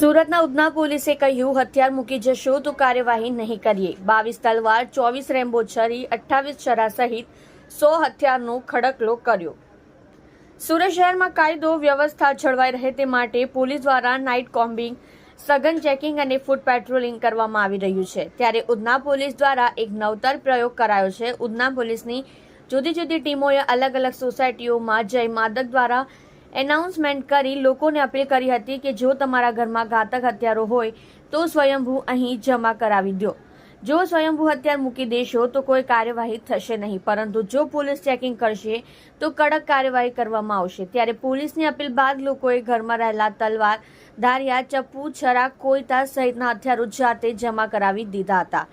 સુરતના ઉધના પોલીસે કહ્યું, હથિયાર મૂકી જશો તો કાર્યવાહી નહીં કરીએ. બાવીસ તલવાર, ચોવીસ રેમ્બો છરી, અઠ્ઠાવીસ છરા સહિત સો હથિયારનો ખડકલો કર્યો. સુરત શહેરમાં કાયદો વ્યવસ્થા જળવાઈ રહે તે માટે પોલીસ દ્વારા નાઇટ કોમ્બિંગ, સઘન ચેકિંગ અને ફૂટ પેટ્રોલિંગ કરવામાં આવી રહ્યું છે. ત્યારે ઉધના પોલીસ દ્વારા એક નવતર પ્રયોગ કરાયો છે. ઉધના પોલીસની જુદી જુદી ટીમોએ અલગ અલગ સોસાયટીઓમાં જય માદક દ્વારા એનાઉન્સમેન્ટ કરી લોકોને અપીલ કરી હતી કે જો તમારા ઘરમાં ઘાતક હથિયારો હોય, તો સ્વયંભૂ અહીં જમા કરાવી દો. જો સ્વયંભૂ હથિયાર મૂકી દેશો, તો કોઈ કાર્યવાહી થશે નહીં. પરંતુ જો પોલીસ ચેકિંગ કરશે, તો કડક કાર્યવાહી કરવામાં આવશે. ત્યારે પોલીસની અપીલ બાદ લોકોએ ઘરમાં રહેલા તલવાર, ધારિયા, ચપ્પુ છરા કોઈતા સહિતના હથિયારો જાતે જમા કરાવી દીધા હતા.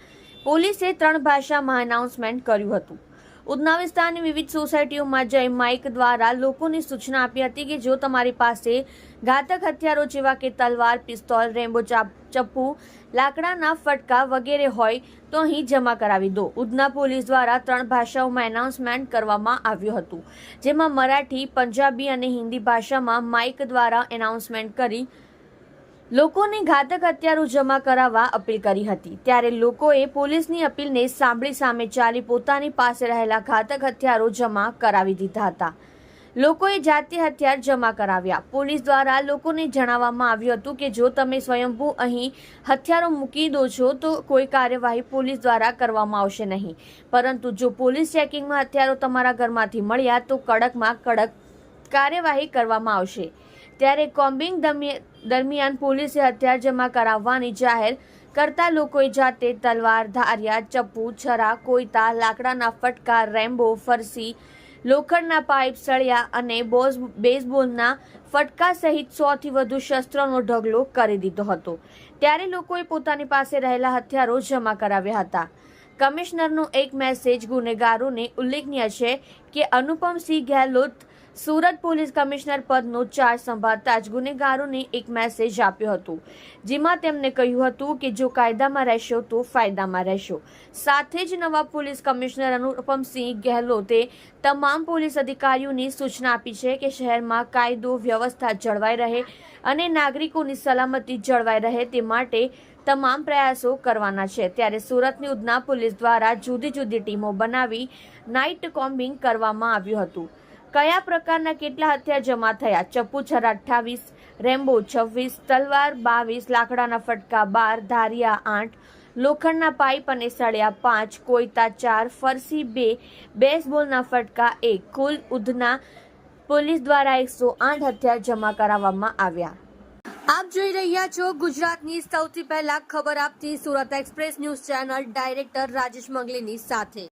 પોલીસે ત્રણ ભાષામાં એનાઉન્સમેન્ટ કર્યું હતું. ઉધના વિસ્તારની વિવિધ સોસાયટીઓમાં જઈ માઇક દ્વારા લોકોને સૂચના આપી હતી કે જો તમારી પાસે ઘાતક હથિયારો જેવા કે તલવાર, પિસ્તોલ, રેમ્બો, ચાપ, ચપ્પુ, લાકડાના ફટકા વગેરે હોય, તો અહીં જમા કરાવી દો. ઉધના પોલીસ દ્વારા ત્રણ ભાષાઓમાં એનાઉન્સમેન્ટ કરવામાં આવ્યું હતું, જેમાં મરાઠી, પંજાબી અને હિન્દી ભાષામાં માઇક દ્વારા એનાઉન્સમેન્ટ કરી લોકોને ઘાતક હથિયારો જમા કરાવવા અપીલ કરી હતી. ત્યારે લોકોએ પોલીસની અપીલને સાંભળી સામે ચાલી પોતાની પાસે રહેલા ઘાતક હથિયારો જમા કરાવી દીધા હતા. લોકોએ જાતે હથિયાર જમા કરાવ્યા. પોલીસ દ્વારા લોકોને જણાવવામાં આવ્યું હતું કે જો તમે સ્વયંભૂ અહીં હથિયારો મૂકી દો છો, તો કોઈ કાર્યવાહી પોલીસ દ્વારા કરવામાં આવશે નહીં. પરંતુ જો પોલીસ ચેકિંગમાં હથિયારો તમારા ઘરમાંથી મળ્યા, તો કડકમાં કડક કાર્યવાહી કરવામાં આવશે. ત્યારે કોમ્બિંગ દરમિ- દરમિયાન પોલીસે હથિયાર જમા કરાવવાની જાહેર કરતા લોકોએ જાતે તલવાર, ધારિયા, ચપ્પુ, છરા કોઈતા લાકડાના ફટકા, રેમ્બો, ફરસી, લોખંડના પાઇપ, સળિયા અને બોઝ, બેઝબોલના ફટકા સહિત સોથી વધુ શસ્ત્રોનો ઢગલો કરી દીધો હતો. ત્યારે લોકોએ પોતાની પાસે રહેલા હથિયારો જમા કરાવ્યા હતા. કમિશનરનો એક મેસેજ ગુનેગારોને ઉલ્લેખનીય છે કે અનુપમસિંહ ગેહલોત સુરત પોલીસ કમિશનર પદનો ચાર્જ સંભાળતા જ ગુનેગારોને એક મેસેજ આપ્યો હતો, જેમાં તેમણે કહ્યું હતું કે જો કાયદામાં રહેશો તો ફાયદામાં રહેશો. સાથે જ નવા પોલીસ કમિશનર અનુપમસિંહ ગેહલોતે તમામ પોલીસ અધિકારીઓની સૂચના આપી છે કે શહેરમાં કાયદો, વ્યવસ્થા જળવાઈ રહે અને નાગરિકોની સલામતી જળવાઈ રહે તે માટે તમામ પ્રયાસો કરવાના છે. ત્યારે સુરતની ઉધના પોલીસ દ્વારા જુદી જુદી ટીમો બનાવી નાઇટ કોમ્બિંગ કરવામાં આવ્યું હતું. કયા પ્રકારના કેટલા હથિયાર જમા થયા? ચપ્પુછર અઠ્ઠાવીસ રેમ્બો છવ્વીસ તલવાર બાવીસ લાકડાના ફટકા બાર ધારિયા આઠ લોખંડના પાઇપ અને સળિયા પાંચ કોઈતા ચાર ફરસી બે બેસબોલના ફટકા એક કુલ ઉધના પોલીસ દ્વારા એકસો આઠ હથિયાર જમા કરાવવામાં આવ્યા. આપ જોઈ રહ્યા છો ગુજરાતની સૌથી પહેલા ખબર આપતી Surat express news channel director Rajesh મંગલીની સાથે.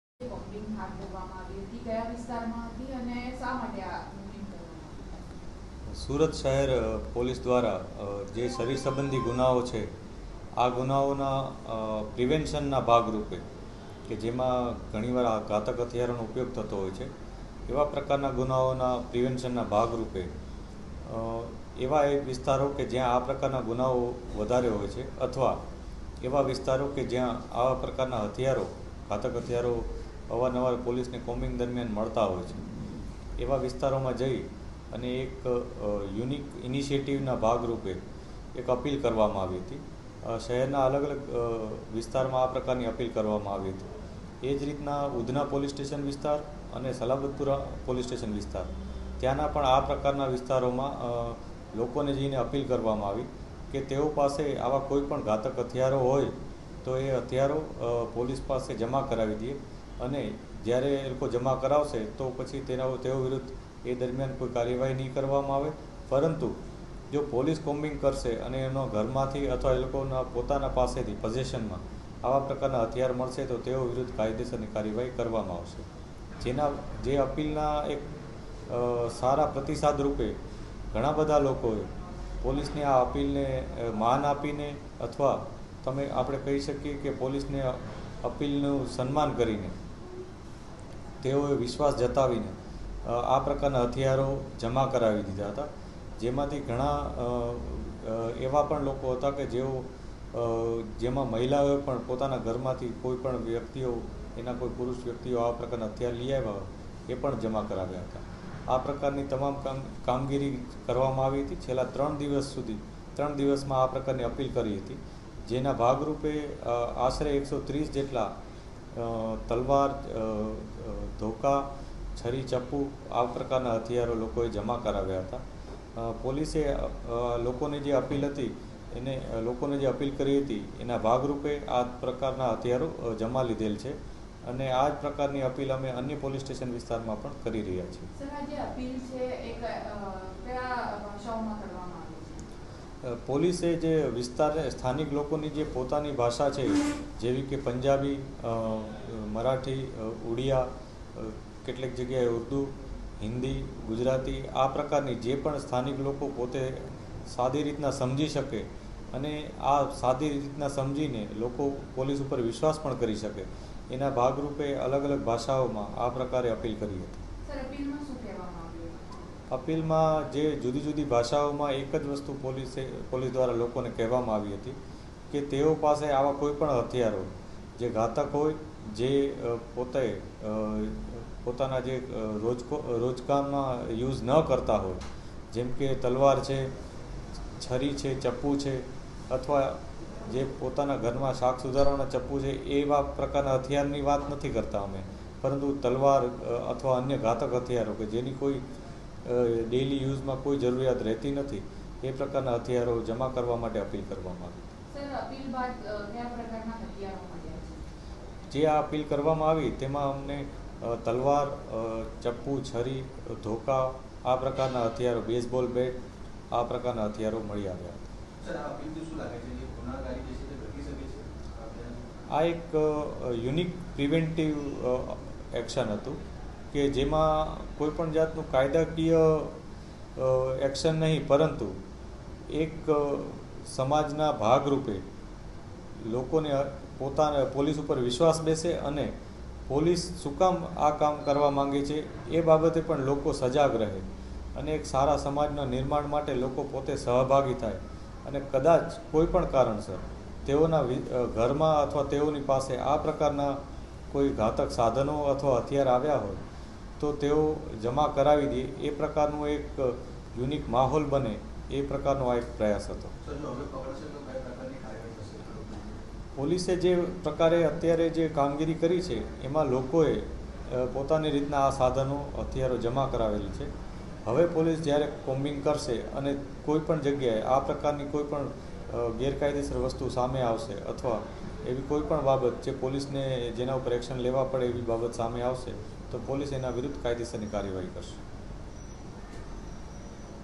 કયા વિસ્તારમાં હતી અને શા માટે આ બોમ્બિંગ કરવામાં આવ્યું સુરત શહેર પોલીસ દ્વારા જે શરીર સંબંધી ગુનાઓ છે, આ ગુનાઓના પ્રિવેન્શનના ભાગરૂપે, કે જેમાં ઘણીવાર આ ઘાતક હથિયારોનો ઉપયોગ થતો હોય છે, એવા પ્રકારના ગુનાઓના પ્રિવેન્શનના ભાગરૂપે એવા એ વિસ્તારો કે જ્યાં આ પ્રકારના ગુનાઓ વધારે હોય છે, અથવા એવા વિસ્તારો કે જ્યાં આવા પ્રકારના હથિયારો, ઘાતક હથિયારો અવારનવાર પોલીસને કોમ્બિંગ દરમિયાન મળતા હોય છે. એવા વિસ્તારોમાં જઈ અને એક યુનિક ઇનિશિયેટિવના ભાગરૂપે એક અપીલ કરવામાં આવી હતી. શહેરના અલગ અલગ વિસ્તારમાં આ પ્રકારની અપીલ કરવામાં આવી હતી. એ જ રીતના ઉધના પોલીસ સ્ટેશન વિસ્તાર અને સલાબતપુરા પોલીસ સ્ટેશન વિસ્તાર. ત્યાંના પણ આ પ્રકારના વિસ્તારોમાં લોકોને જઈને અપીલ કરવામાં આવી કે તેઓ પાસે આવા કોઈ પણ ઘાતક હથિયારો હોય તો એ હથિયારો પોલીસ પાસે જમા કરાવી દે અને જ્યારે એ લોકો જમા કરાવશે તો પછી તેના, તેઓ વિરુદ્ધ એ દરમિયાન કોઈ કાર્યવાહી નહીં કરવામાં આવે. પરંતુ જો પોલીસ કોમ્બિંગ કરશે અને એનો ઘરમાંથી અથવા એ લોકોના પોતાના પાસેથી પોઝેશનમાં આવા પ્રકારના હથિયાર મળશે, તો તેઓ વિરુદ્ધ કાયદેસરની કાર્યવાહી કરવામાં આવશે. જેના, જે અપીલના એક સારા પ્રતિસાદ રૂપે ઘણા બધા લોકોએ પોલીસની આ અપીલને માન આપીને અથવા તમે આપણે કહી શકીએ કે પોલીસને અપીલનું સન્માન કરીને તેઓએ વિશ્વાસ જતાવીને આ પ્રકારના હથિયારો જમા કરાવી દીધા હતા. જેમાંથી ઘણા એવા પણ લોકો હતા કે જેઓ જેમાં મહિલાઓએ પણ પોતાના ઘરમાંથી કોઈ પણ વ્યક્તિઓ, એના કોઈ પુરુષ વ્યક્તિઓ આ પ્રકારના હથિયાર લઈ આવ્યા એ પણ જમા કરાવ્યા હતા. આ પ્રકારની તમામ કામ, કામગીરી કરવામાં આવી હતી. છેલ્લા ત્રણ દિવસ સુધી, ત્રણ દિવસમાં આ પ્રકારની અપીલ કરી હતી. જેના ભાગરૂપે આશરે એકસો ત્રીસ જેટલા તલવાર ધોકા છરી ચપ્પુ આ પ્રકારના હથિયારો લોકોએ જમા કરાવ્યા હતા. પોલીસે લોકોની જે અપીલ હતી એને લોકોને જે અપીલ કરી હતી એના ભાગરૂપે આ પ્રકારના હથિયારો જમા લીધેલ છે અને આ જ પ્રકારની અપીલ અમે અન્ય પોલીસ સ્ટેશન વિસ્તારમાં પણ કરી રહ્યા છીએ. પોલીસે જે વિસ્તાર સ્થાનિક લોકોની જે પોતાની ભાષા છે જેવી કે પંજાબી મરાઠી ઉડિયા કેટલીક જગ્યાએ ઉર્દુ હિન્દી ગુજરાતી આ પ્રકારની જે પણ સ્થાનિક લોકો પોતે સાદી રીતના સમજી શકે અને આ સાદી રીતના સમજીને લોકો પોલીસ ઉપર વિશ્વાસ પણ કરી શકે. એના ભાગરૂપે અલગ અલગ ભાષાઓમાં આ પ્રકારે અપીલ કરી હતી. અપીલમાં જે જુદી જુદી ભાષાઓમાં એક જ વસ્તુ પોલીસે પોલીસ દ્વારા લોકોને કહેવામાં આવી હતી કે તેઓ પાસે આવા કોઈ પણ હથિયારો જે ઘાતક હોય જે પોતે પોતાના જે રોજકો રોજકામમાં યુઝ ન કરતા હોય જેમ કે તલવાર છે છરી છે ચપ્પુ છે અથવા જે પોતાના ઘરમાં શાક સુધારવાના ચપ્પુ છે એવા પ્રકારના હથિયારની વાત નથી કરતા અમે. પરંતુ તલવાર અથવા અન્ય ઘાતક હથિયારો કે જેની કોઈ ડેઇલી યુઝમાં કોઈ જરૂરિયાત રહેતી નથી એ પ્રકારના હથિયારો જમા કરવા માટે અપીલ કરવામાં આવી. જે આ અપીલ કરવામાં આવી તેમાં અમને તલવાર ચપ્પુ છરી ધોકા આ પ્રકારના હથિયારો બેઝબોલ બેટ આ પ્રકારના હથિયારો મળી આવ્યા. આ એક યુનિક પ્રિવેન્ટિવ એક્શન હતું કે જેમાં કોઈ પણ જાતનું કાયદાકીય એક્શન નહીં પરંતુ એક સમાજના ભાગરૂપે લોકોને પોતાના પોલીસ ઉપર વિશ્વાસ બેસે અને પોલીસ શું કામ આ કામ કરવા માંગે છે એ બાબતે પણ લોકો સજાગ રહે અને એક સારા સમાજના નિર્માણ માટે લોકો પોતે સહભાગી થાય અને કદાચ કોઈ પણ કારણસર તેઓના ઘરમાં અથવા તેઓની પાસે આ પ્રકારના કોઈ ઘાતક સાધનો અથવા હથિયાર આવ્યા હોય તો તેઓ જમા કરાવી દે એ પ્રકારનું એક યુનિક માહોલ બને એ પ્રકારનો આ એક પ્રયાસ હતો સર જો હવે પકડશે તો કઈ પ્રકારની કાર્યવાહી થશે પોલીસે જે પ્રકારે અત્યારે જે કામગીરી કરી છે, એમાં લોકોએ પોતાની રીતના આ સાધનો હથિયારો જમા કરાવેલી છે. હવે પોલીસ જ્યારે કોમ્બિંગ કરશે અને કોઈ પણ જગ્યાએ આ પ્રકારની કોઈ પણ ગેરકાયદેસર વસ્તુ સામે આવશે અથવા એવી કોઈ પણ બાબત જે પોલીસને જેના ઉપર એક્શન લેવા પડે એવી બાબત સામે આવશે, તો પોલીસ એના વિરુદ્ધ કાયદેસરની કાર્યવાહી કરશે.